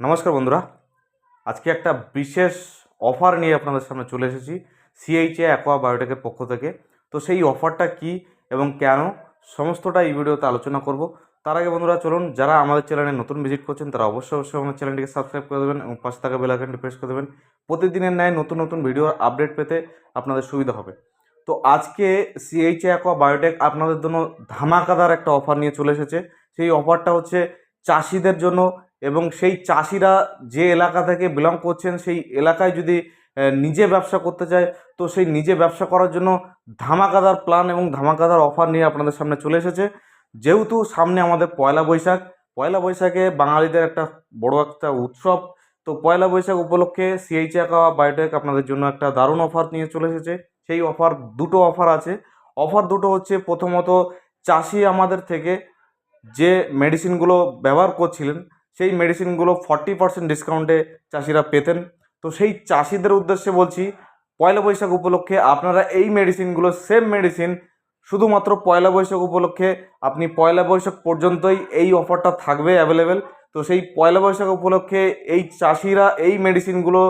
নমস্কার বন্ধুরা। আজকে একটা বিশেষ অফার নিয়ে আপনাদের সামনে চলে এসেছি সিএইচএ অ্যাকোয়া বায়োটেকের পক্ষ থেকে। তো সেই অফারটা কি এবং কেন, সমস্তটা এই ভিডিওতে আলোচনা করব। তার আগে বন্ধুরা, চলুন যারা আমাদের চ্যানেলে নতুন ভিজিট করছেন, তারা অবশ্যই অবশ্যই আমাদের চ্যানেলটিকে সাবস্ক্রাইব করে দেবেন এবং পাশে থাকা বেল আইকনটি প্রেস করে দেবেন। প্রতিদিনের ন্যায় নতুন নতুন ভিডিওর আপডেট পেতে আপনাদের সুবিধা হবে। তো আজকে সিএইচএ অ্যাকোয়া বায়োটেক আপনাদের জন্য ধামাকাদার একটা অফার নিয়ে চলে এসেছে। সেই অফারটা হচ্ছে চাষিদের জন্য এবং সেই চাষিরা যে এলাকা থেকে বিলং করছেন, সেই এলাকায় যদি নিজে ব্যবসা করতে চায়, তো সেই নিজে ব্যবসা করার জন্য ধামাকাদার প্ল্যান এবং ধামাকাদার অফার নিয়ে আপনাদের সামনে চলে এসেছে। যেহেতু সামনে আমাদের পয়লা বৈশাখ, পয়লা বৈশাখে বাঙালিদের একটা বড় একটা উৎসব, তো পয়লা বৈশাখ উপলক্ষে সিএইচ একা বায়োটেক আপনাদের জন্য একটা দারুণ অফার নিয়ে চলে এসেছে। সেই অফার দুটো অফার আছে। অফার দুটো হচ্ছে প্রথমত, চাষি আমাদের থেকে যে মেডিসিনগুলো ব্যবহার করছিলেন সেই মেডিসিনগুলো ফর্টি পার্সেন্ট ডিসকাউন্টে চাষিরা পেতেন। তো সেই চাষিদের উদ্দেশ্যে বলছি, পয়লা বৈশাখ উপলক্ষে আপনারা এই মেডিসিনগুলো সেম মেডিসিন শুধুমাত্র পয়লা বৈশাখ উপলক্ষে আপনি পয়লা বৈশাখ পর্যন্তই এই অফারটা থাকবে অ্যাভেলেবেল তো সেই পয়লা বৈশাখ উপলক্ষে এই চাষিরা এই মেডিসিনগুলো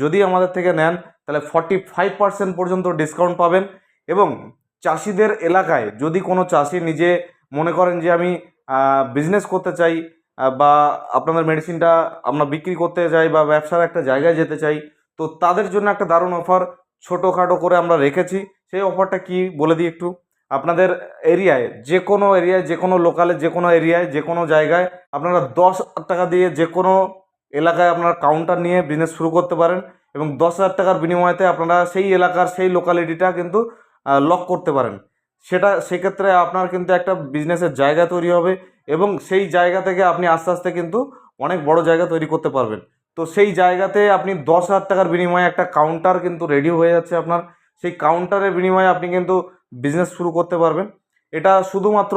যদি আমাদের থেকে নেন, তাহলে ফর্টি ফাইভ পার্সেন্ট পর্যন্ত ডিসকাউন্ট পাবেন। এবং চাষিদের এলাকায় যদি কোনো চাষি নিজে মনে করেন যে আমি বিজনেস করতে চাই বা আপনাদের মেডিসিনটা আমরা বিক্রি করতে চাই বা ব্যবসার একটা জায়গায় যেতে চাই, তো তাদের জন্য একটা দারুণ অফার ছোটোখাটো করে আমরা রেখেছি। সেই অফারটা কি বলে দিই একটু? আপনাদের এরিয়ায় যে কোনো এরিয়ায় যে কোনো লোকালে যে কোনো এরিয়ায় যে কোনো জায়গায় আপনারা দশ টাকা দিয়ে যে কোনো এলাকায় আপনারা কাউন্টার নিয়ে বিজনেস শুরু করতে পারেন এবং দশ হাজার টাকার বিনিময়তে আপনারা সেই এলাকার সেই লোকালিটিটা কিন্তু লক করতে পারেন। সেটা, সেক্ষেত্রে আপনার কিন্তু একটা বিজনেসের জায়গা তৈরি হবে এবং সেই জায়গা থেকে আপনি আস্তে আস্তে কিন্তু অনেক বড় জায়গা তৈরি করতে পারবেন। তো সেই জায়গাতে আপনি দশ হাজার টাকার বিনিময়ে একটা কাউন্টার কিন্তু রেডি হয়ে যাচ্ছে আপনার। সেই কাউন্টারের বিনিময়ে আপনি কিন্তু বিজনেস শুরু করতে পারবেন। এটা শুধুমাত্র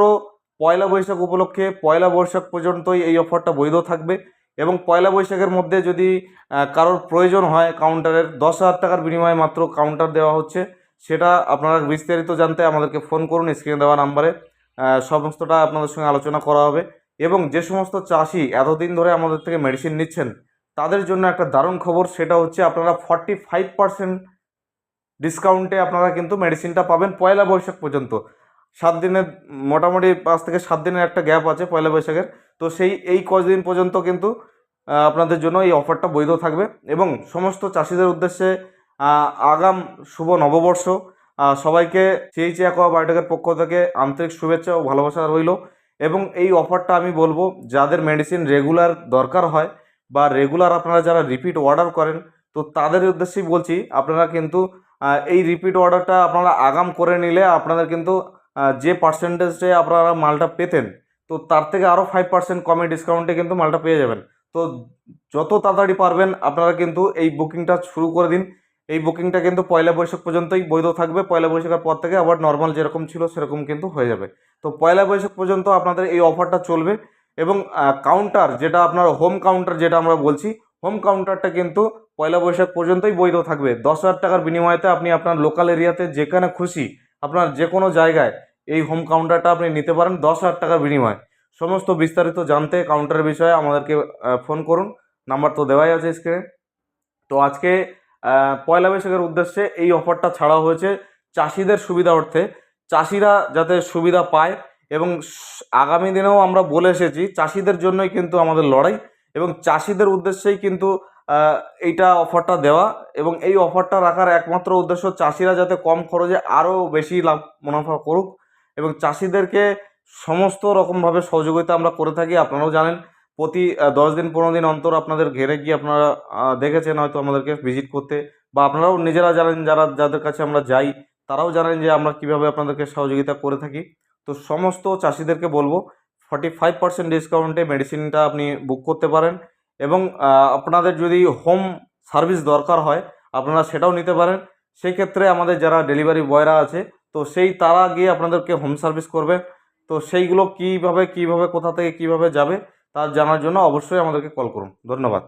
পয়লা বৈশাখ উপলক্ষে, পয়লা বৈশাখ পর্যন্তই এই অফারটা বৈধ থাকবে এবং পয়লা বৈশাখের মধ্যে যদি কারোর প্রয়োজন হয় কাউন্টারের দশ হাজার টাকার বিনিময়ে মাত্র কাউন্টার দেওয়া হচ্ছে। সেটা আপনারা বিস্তারিত জানতে আমাদেরকে ফোন করুন স্ক্রিনে দেওয়া নাম্বারে সমস্তটা আপনাদের সঙ্গে আলোচনা করা হবে। এবং যে সমস্ত চাষি এতদিন ধরে আমাদের থেকে মেডিসিন নিচ্ছেন, তাদের জন্য একটা দারুণ খবর, সেটা হচ্ছে আপনারা ফর্টি ফাইভ পার্সেন্ট ডিসকাউন্টে আপনারা কিন্তু মেডিসিনটা পাবেন পয়লা বৈশাখ পর্যন্ত। সাত দিনের, মোটামুটি পাঁচ থেকে সাত দিনের একটা গ্যাপ আছে পয়লা বৈশাখের। তো সেই, এই কদিন পর্যন্ত কিন্তু আপনাদের জন্য এই অফারটা বৈধ থাকবে। এবং সমস্ত চাষিদের উদ্দেশ্যে আগাম শুভ নববর্ষ। সবাইকে সিএইচ অ্যাকোয়া বায়োটেকের পক্ষ থেকে আন্তরিক শুভেচ্ছা ও ভালোবাসা রইল। এবং এই অফারটা আমি বলব, যাদের মেডিসিন রেগুলার দরকার হয় বা রেগুলার আপনারা যারা রিপিট অর্ডার করেন, তো তাদের উদ্দেশ্যেই বলছি, আপনারা কিন্তু এই রিপিট অর্ডারটা আপনারা আগাম করে নিলে আপনাদের কিন্তু যে পার্সেন্টেজে আপনারা মালটা পেতেন, তো তার থেকে আরও ফাইভ পার্সেন্ট কমে ডিসকাউন্টে কিন্তু মালটা পেয়ে যাবেন। তো যত তাড়াতাড়ি পারবেন, আপনারা কিন্তু এই বুকিংটা শুরু করে দিন। এই বুকিংটা কিন্তু পয়লা বৈশাখ পর্যন্তই বৈধ থাকবে। পয়লা বৈশাখের পর থেকে আবার নর্মাল যেরকম ছিল সেরকম কিন্তু হয়ে যাবে। তো পয়লা বৈশাখ পর্যন্ত আপনাদের এই অফারটা চলবে এবং কাউন্টার যেটা আপনার হোম কাউন্টার যেটা আমরা বলছি হোম কাউন্টারটা কিন্তু পয়লা বৈশাখ পর্যন্তই বৈধ থাকবে। দশ হাজার টাকার বিনিময়তে আপনি আপনার লোকাল এরিয়াতে যেখানে খুশি আপনার যে কোনো জায়গায় এই হোম কাউন্টারটা আপনি নিতে পারেন দশ হাজার টাকার বিনিময়ে। সমস্ত বিস্তারিত জানতে কাউন্টারের বিষয়ে আমাদেরকে ফোন করুন। নাম্বার তো দেওয়াই আছে স্ক্রিনে তো আজকে পয়লা বৈশাখের উদ্দেশ্যে এই অফারটা ছাড়া হয়েছে চাষিদের সুবিধা অর্থে। চাষিরা যাতে সুবিধা পায় এবং আগামী দিনেও আমরা বলে এসেছি, চাষিদের জন্যই কিন্তু আমাদের লড়াই এবং চাষিদের উদ্দেশ্যেই কিন্তু এইটা অফারটা দেওয়া এবং এই অফারটা রাখার একমাত্র উদ্দেশ্য চাষিরা যাতে কম খরচে আরও বেশি লাভ মুনাফা করুক এবং চাষিদেরকে সমস্ত রকমভাবে সহযোগিতা আমরা করে থাকি, আপনারাও জানেন। প্রতি দশ দিন, পনেরো দিন অন্তর আপনাদের ঘেরে গিয়ে আপনারা দেখেছেন হয়তো আমাদেরকে ভিজিট করতে। বা আপনারাও নিজেরা জানেন, যারা, যাদের কাছে আমরা যাই, তারাও জানেন যে আমরা কীভাবে আপনাদেরকে সহযোগিতা করে থাকি। তো সমস্ত চাষিদেরকে বলব ফর্টি ফাইভ পার্সেন্ট ডিসকাউন্টে মেডিসিনটা আপনি বুক করতে পারেন এবং আপনাদের যদি হোম সার্ভিস দরকার হয়, আপনারা সেটাও নিতে পারেন। সেই ক্ষেত্রে আমাদের যারা ডেলিভারি বয়রা আছে, তো সেই তারা গিয়ে আপনাদেরকে হোম সার্ভিস করবে। তো সেইগুলো কীভাবে কীভাবে, কোথা থেকে কীভাবে যাবে তা জানার জন্য অবশ্যই আমাদেরকে কল করুন। ধন্যবাদ।